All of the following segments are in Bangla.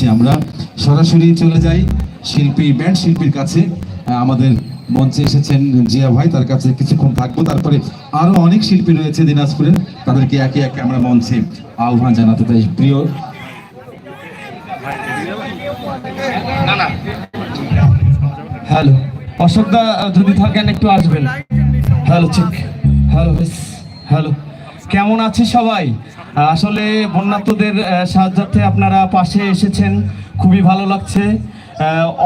জানাচ্ছি আমরা। সরাসরি চলে যাই শিল্পী, ব্যান্ড শিল্পীর কাছে। আমাদের মঞ্চে এসেছেন জিয়া ভাই, তার কাছে কিছুক্ষণ থাকব। তারপরে আরও অনেক শিল্পী রয়েছে দিনাজপুরের। তাদেরকে একে একে আমরা মঞ্চে আহ্বান জানাতে চাই। প্রিয় হ্যালো। অশোকদা যদি থাকেন একটু আসবেন। Hello check hello hello. কেমন আছি সবাই? আসলে বন্যাত্মদের সাহায্যার্থে আপনারা পাশে এসেছেন। খুবই ভালো লাগছে।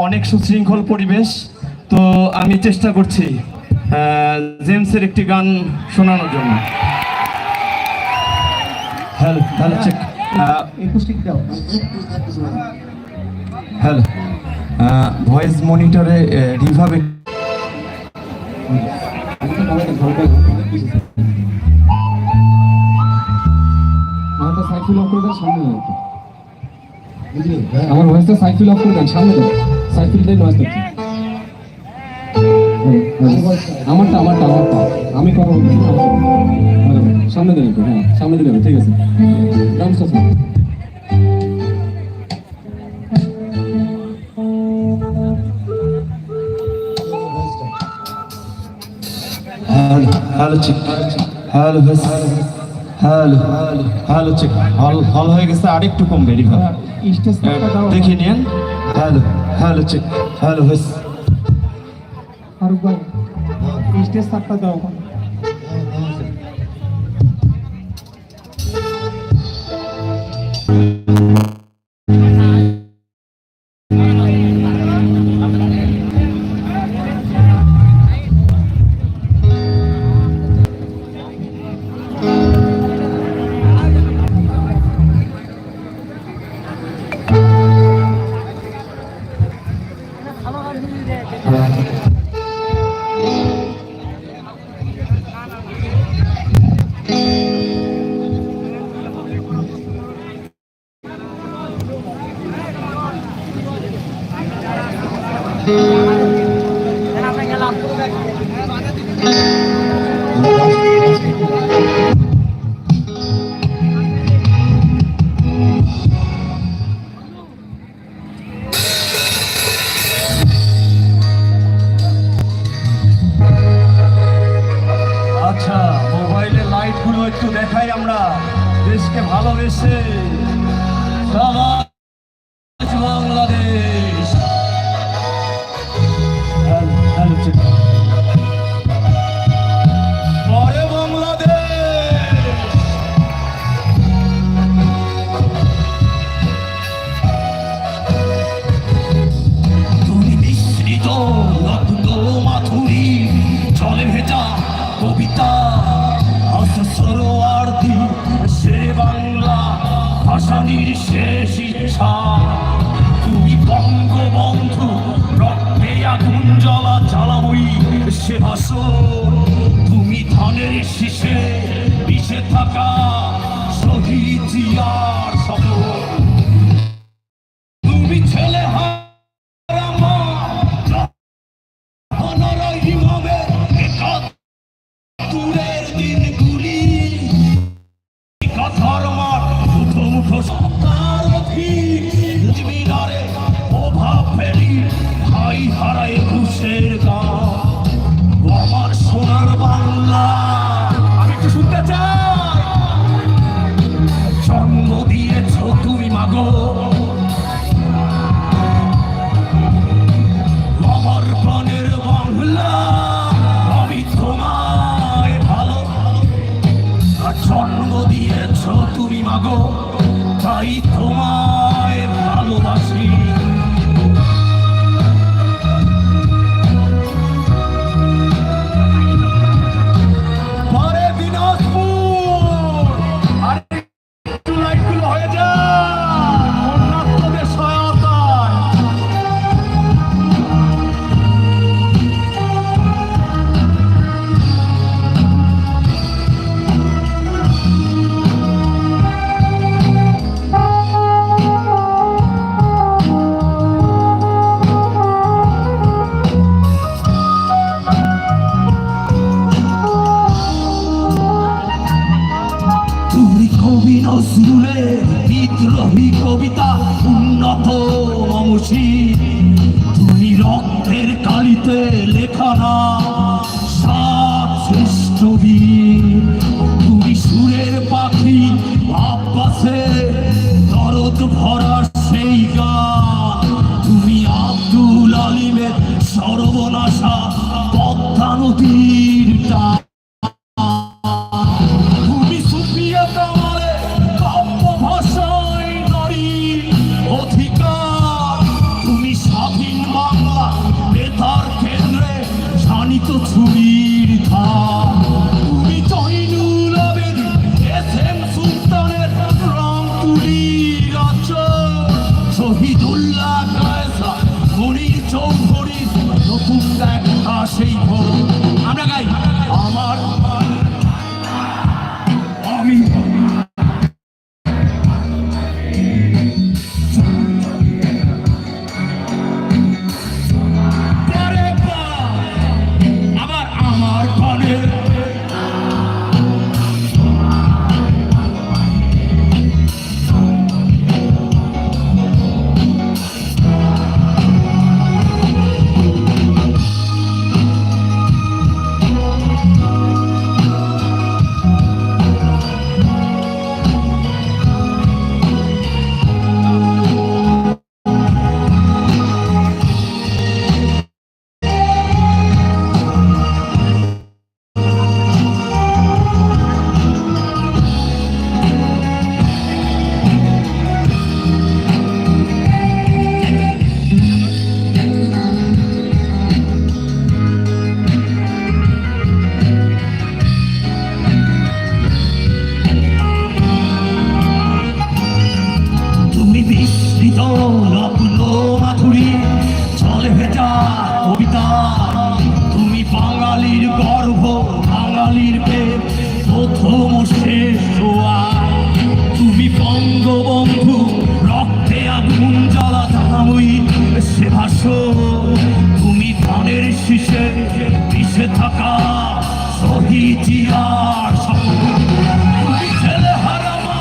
অনেক সুশৃঙ্খল পরিবেশ। তো আমি চেষ্টা করছি জেমসের একটি গান শোনানোর জন্য। Hello hello check hello. Voice মনিটরে রিভাবে অফ করে সামনে দাও আমার ভয়েসটা করে দেন সামনে দাও সাইকেলটাই নয়েজ করছে আমারটা আমারটা আমারটা। আমি কথা বলছি। সামনে দেন একটু হ্যাঁ সামনে দিলে ঠিক আছে। ডান্স আছে hello hello check. Hello hello hello check হল হল হয়ে গেছে আরেকটু কমবে রিভাব। দেখে নিন হ্যালো হ্যালো চেক হ্যালো হয়েছে। ফারুক স্টেজ সাতটা দাও ওখানে আচ্ছা দেশকে ভালোবেসে বাংলাদেশ। জলে ভেজা কবিতা ভাষানির শেষ ইচ্ছা। তুমি বঙ্গবন্ধু, রক্তে আগুন জ্বালা জ্বালাবই সে ভাষণ। তুমি ধানের শীষে বিষে থাকা শহীদ জিয়ার শপথ। প্রথম শেষ জোয়া তুমি বঙ্গবন্ধু, রক্তে আগুন জ্বালা ধামই সে ভাষ তুমি ধানের শীষে পিছে থাকা শহীদ জিয়ার তুমি ছেলে হারামা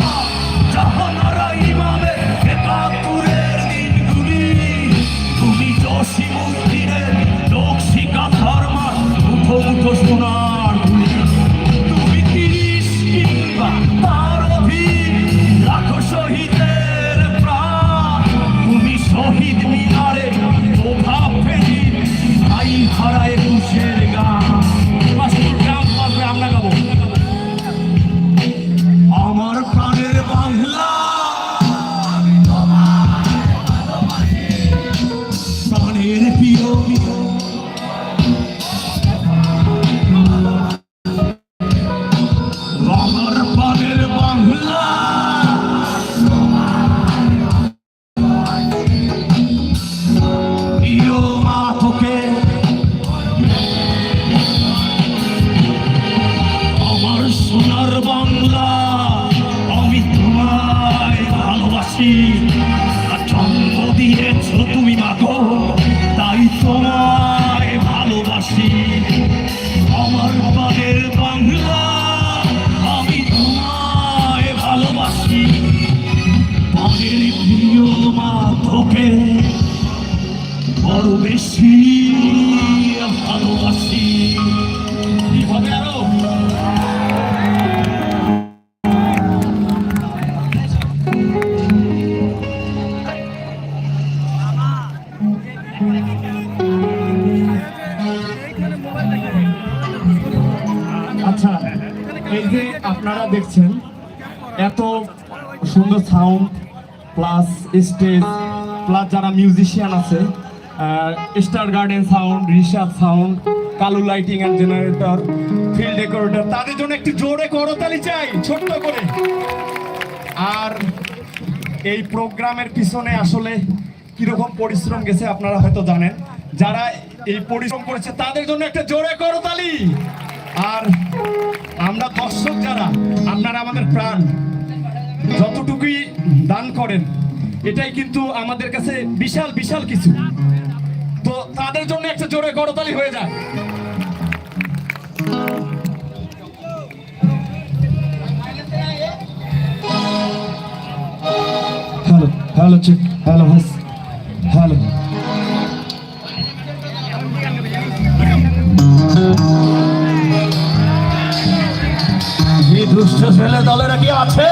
জাহানারা ইমামের একাত্তরের দিনগুলি। তুমি জসিমুদ্দিনের লোক শিকা ধর্মার মুঠো মুঠো সোনার আমার প্রাণের বাংলা। আচ্ছা এই যে আপনারা দেখছেন এত সুন্দর সাউন্ড প্লাস স্টেজ প্লাস যারা মিউজিশিয়ান আছে star garden sound research sound Kalu lighting and generator field decorator তাদের জন্য একটু জোরে করতালি চাই, ছোট্ট করে। আর এই প্রোগ্রামের পিছনে আসলে কীরকম পরিশ্রম গেছে আপনারা হয়তো জানেন। যারা এই পরিশ্রম করেছে, তাদের জন্য একটা জোরে করতালি। আর আমরা দর্শক যারা, আপনারা আমাদের প্রাণ, যতটুকুই দান করেন এটাই কিন্তু আমাদের কাছে বিশাল বিশাল কিছু। তো তাদের জন্য একটা জোরে গড়তালি হয়ে যায় হ্যালো হ্যালো চিক হ্যালো হাস হ্যালো। এই দুষ্ট ছেলে দলেরা কি আছে?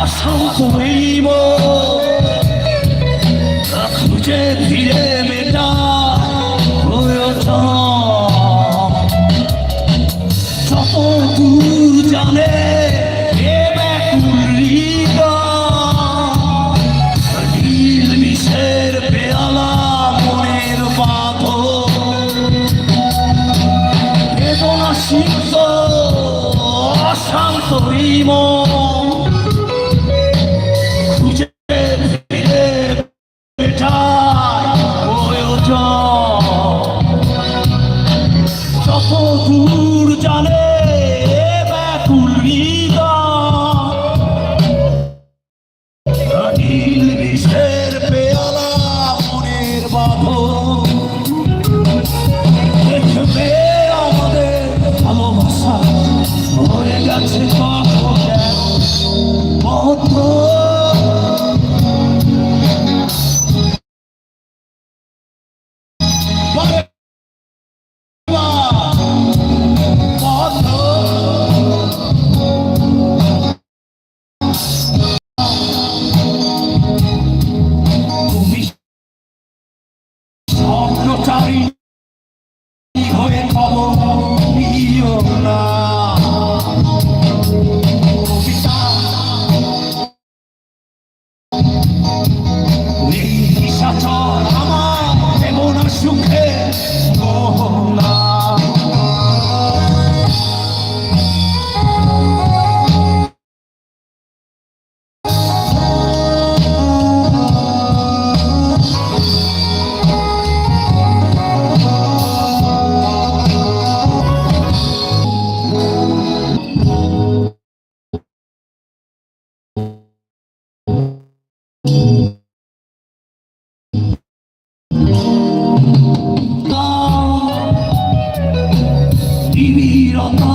অশান্ত হইব। খুঁজে ফিরে মেটা Father, mujer. Oh. your mind.